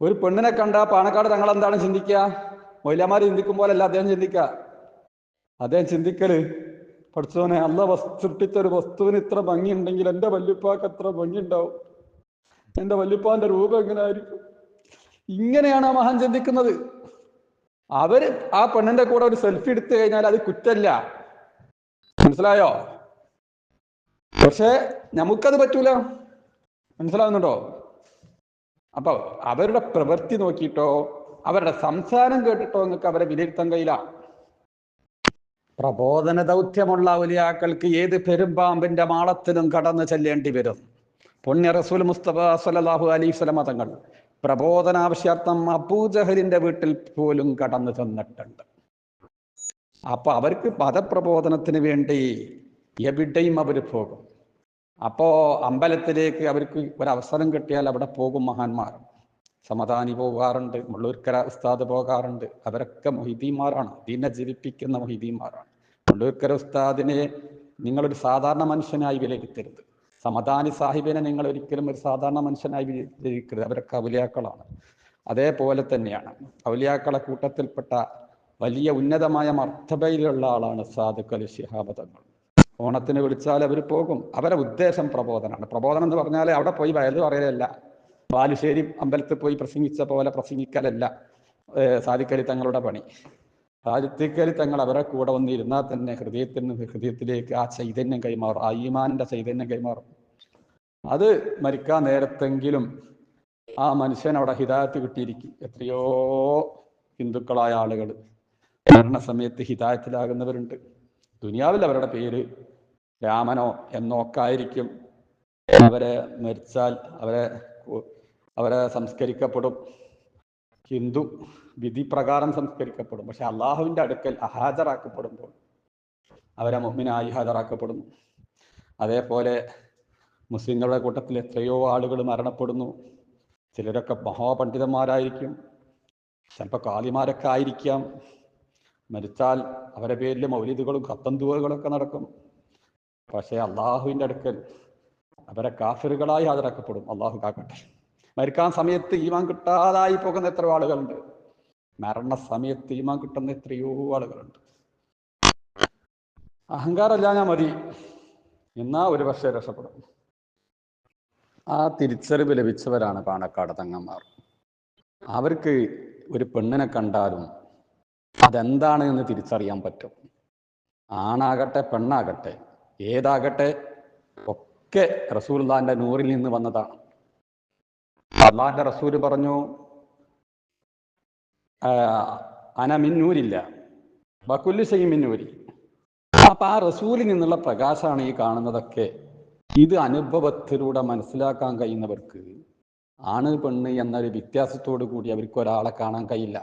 ഒരു പെണ്ണിനെ കണ്ട പാണക്കാട് തങ്ങൾ എന്താണ് ചിന്തിക്കുക ചിന്തിക്കും പോലല്ല അദ്ദേഹം ചിന്തിക്കുക. അദ്ദേഹം ചിന്തിക്കൽ പഠിച്ചവനെ അല്ല സൃഷ്ടിച്ച ഒരു വസ്തുവിന് ഇത്ര ഭംഗിയുണ്ടെങ്കിൽ എന്റെ വല്യപ്പാക്ക് എത്ര ഭംഗിയുണ്ടാവും എന്റെ വല്യപ്പാന്റെ രൂപം എങ്ങനെ ആയിരിക്കും ഇങ്ങനെയാണ് ആ മഹാൻ ചിന്തിക്കുന്നത്. അവർ ആ പെണ്ണിന്റെ കൂടെ ഒരു സെൽഫി എടുത്തു കഴിഞ്ഞാൽ അത് കുറ്റല്ല മനസ്സിലായോ? പക്ഷേ നമുക്കത് പറ്റൂല. മനസ്സിലാവുന്നുണ്ടോ? അപ്പൊ അവരുടെ പ്രവൃത്തി നോക്കിയിട്ടോ അവരുടെ സംസാരം കേട്ടിട്ടോ നിങ്ങൾക്ക് അവരെ വിലയിരുത്താൻ കഴിയില്ല. പ്രബോധന ദൗത്യമുള്ള വലിയാക്കൾക്ക് ഏത് പെരുമ്പാമ്പിന്റെ മാളത്തിലും കടന്നു ചെല്ലേണ്ടി വരും? പുണ്യ റസൂൽ മുസ്തഫ സല്ലല്ലാഹു അലൈഹി സ്വലമ തങ്ങൾ പ്രബോധനാവശ്യാർത്ഥം അബൂജഹലിന്റെ വീട്ടിൽ പോലും കടന്നു ചെന്നിട്ടുണ്ട്. അപ്പൊ അവർക്ക് പദപ്രബോധനത്തിന് വേണ്ടി എവിടെയും അവർ പോകും. അപ്പോ അമ്പലത്തിലേക്ക് അവർക്ക് ഒരവസരം കിട്ടിയാൽ അവിടെ പോകും മഹാന്മാർ. സമദാനി പോകാറുണ്ട് മുള്ളൂർക്കര ഉസ്താദ് പോകാറുണ്ട്. അവരൊക്കെ മൊഹിദീമാരാണ് ദീനെ ജീവിപ്പിക്കുന്ന മൊഹിദീമാരാണ് മുള്ളൂർക്കര ഉസ്താദിനെ നിങ്ങളൊരു സാധാരണ മനുഷ്യനായി വിലയിരുത്തരുത്. സമദാനി സാഹിബിനെ നിങ്ങൾ ഒരിക്കലും ഒരു സാധാരണ മനുഷ്യനായി വിലയിരുത്തരുത്. അവരൊക്കെ ഔലിയാക്കളാണ്. അതേപോലെ തന്നെയാണ്. ഔലിയാക്കളെ കൂട്ടത്തിൽപ്പെട്ട വലിയ ഉന്നതമായ മർത്തബയിലുള്ള ആളാണ് സാധുക്കൽ അലി ശിഹാബ് തങ്ങൾ. ഓണത്തിന് വിളിച്ചാൽ അവർ പോകും. അവരെ ഉദ്ദേശം പ്രബോധനമാണ്. പ്രബോധനം എന്ന് പറഞ്ഞാൽ അവിടെ പോയി വയത് പറയലല്ല ബാലുശ്ശേരി അമ്പലത്തിൽ പോയി പ്രസംഗിച്ച പോലെ പ്രസംഗിക്കലല്ല. സാധിക്കലി തങ്ങളുടെ പണി. സാധിക്കരി തങ്ങൾ അവരെ കൂടെ വന്നിരുന്നാൽ തന്നെ ഹൃദയത്തിന് ഹൃദയത്തിലേക്ക് ആ ചൈതന്യം കൈമാറും. ആ ഈമാനിന്റെ ചൈതന്യം കൈമാറും. അത് മരിക്കാൻ നേരത്തെങ്കിലും ആ മനുഷ്യൻ അവിടെ ഹിതായത്ത് കിട്ടിയിരിക്കും. എത്രയോ ഹിന്ദുക്കളായ ആളുകൾ. മരണസമയത്ത് ഹിതായത്തിലാകുന്നവരുണ്ട്. ദുനിയാവിൽ അവരുടെ പേര് രാമനോ എന്നൊക്കെ ആയിരിക്കും അവരെ മരിച്ചാൽ അവരെ അവരെ സംസ്കരിക്കപ്പെടും. ഹിന്ദു വിധി പ്രകാരം സംസ്കരിക്കപ്പെടും. പക്ഷെ അള്ളാഹുവിന്റെ അടുക്കൽ അഹാജരാക്കപ്പെടുമ്പോൾ അവരെ മുമ്പിനായി ഹാജരാക്കപ്പെടുന്നു അതേപോലെ മുസ്ലിങ്ങളുടെ കൂട്ടത്തിൽ എത്രയോ ആളുകൾ മരണപ്പെടുന്നു. ചിലരൊക്കെ മഹാപണ്ഡിതന്മാരായിരിക്കും. ചിലപ്പോൾ കാളിമാരൊക്കെ ആയിരിക്കാം. മരിച്ചാൽ അവരെ പേരിൽ മൗലിദുകളും കത്തന്തുവകളൊക്കെ നടക്കും. പക്ഷേ അള്ളാഹുവിന്റെ അടുക്കൽ അവരെ കാഫിറുകളായി ഹാജരാക്കപ്പെടും. അള്ളാഹു കാക്കട്ടെ. മരിക്കാൻ സമയത്ത് ഈമാൻ കിട്ടാതായി പോകുന്ന എത്ര ആളുകളുണ്ട്? മരണ സമയത്ത് ഈമാൻ കിട്ടുന്ന എത്രയോ ആളുകളുണ്ട്. അഹങ്കാരമല്ല ഞാൻ മതി. എന്നാ ഒരു പക്ഷേ രക്ഷപ്പെടും. ആ തിരിച്ചറിവ് ലഭിച്ചവരാണ് പാണക്കാട് തങ്ങന്മാർ. അവർക്ക് ഒരു പെണ്ണിനെ കണ്ടാലും അതെന്താണ് എന്ന് തിരിച്ചറിയാൻ പറ്റും. ആണാകട്ടെ പെണ്ണാകട്ടെ ഏതാകട്ടെ ഒക്കെ റസൂൽദാന്റെ നൂറിൽ നിന്ന് വന്നതാണ്. അള്ളാന്റെ റസൂൽ പറഞ്ഞു അന മിന്നൂരില്ല ബക്കുല്ലു ചെയ്യും മിന്നൂരി അപ്പൊ ആ റസൂലിൽ നിന്നുള്ള പ്രകാശമാണ് ഈ കാണുന്നതൊക്കെ. ഇത് അനുഭവത്തിലൂടെ മനസ്സിലാക്കാൻ കഴിയുന്നവർക്ക് ആണ് പെണ്ണ് എന്നൊരു വ്യത്യാസത്തോടു കൂടി അവർക്ക് ഒരാളെ കാണാൻ കഴിയില്ല.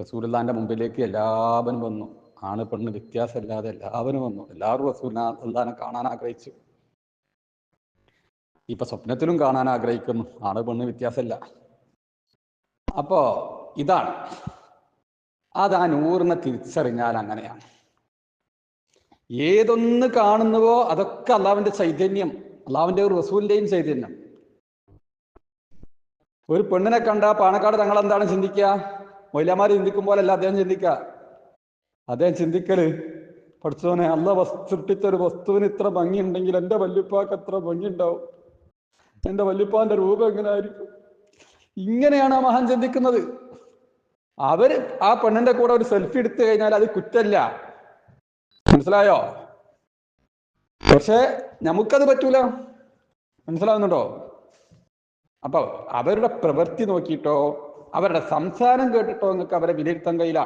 റസൂലുള്ളാന്റെ മുമ്പിലേക്ക് എല്ലാവരും വന്നു. ആണ് പെണ്ണ് വ്യത്യാസമില്ലാതെ എല്ലാവരും വന്നു. എല്ലാവരും റസൂലിനെ കാണാൻ ആഗ്രഹിച്ചു. ഇപ്പൊ സ്വപ്നത്തിലും കാണാൻ ആഗ്രഹിക്കുന്നു. ആണ് പെണ്ണ് വ്യത്യാസമില്ല. അപ്പോ ഇതാണ്. അത് ആ നൂറിനെ തിരിച്ചറിഞ്ഞാൽ അങ്ങനെയാണ്. ഏതൊന്ന് കാണുന്നുവോ അതൊക്കെ അള്ളാവിന്റെ ചൈതന്യം അള്ളാവിന്റെ ഒരു റസൂലിന്റെയും ചൈതന്യം. ഒരു പെണ്ണിനെ കണ്ട പാണക്കാട് തങ്ങൾ എന്താണ് ചിന്തിക്കുക? മൊയ്ലാമാര് ചിന്തിക്കുമ്പോഴല്ല അദ്ദേഹം ചിന്തിക്കുക അദ്ദേഹം ചിന്തിക്കൽ പഠിച്ചവനെ അല്ല സൃഷ്ടിച്ച ഒരു വസ്തുവിന് ഇത്ര ഭംഗിയുണ്ടെങ്കിൽ എന്റെ വല്യപ്പാക്ക് എത്ര ഭംഗിയുണ്ടാവും? എന്റെ വല്യപ്പാന്റെ രൂപം എങ്ങനെ ആയിരിക്കും ഇങ്ങനെയാണ് ആ മഹാൻ ചിന്തിക്കുന്നത്. അവർ ആ പെണ്ണിന്റെ കൂടെ ഒരു സെൽഫി എടുത്തു കഴിഞ്ഞാൽ അത് കുറ്റല്ല. മനസ്സിലായോ? പക്ഷേ നമുക്കത് പറ്റൂല. മനസ്സിലാവുന്നുണ്ടോ? അപ്പൊ അവരുടെ പ്രവൃത്തി നോക്കിയിട്ടോ അവരുടെ സംസാരം കേട്ടിട്ടോ നിങ്ങൾക്ക് അവരെ വിലയിരുത്താൻ കഴിയില്ല.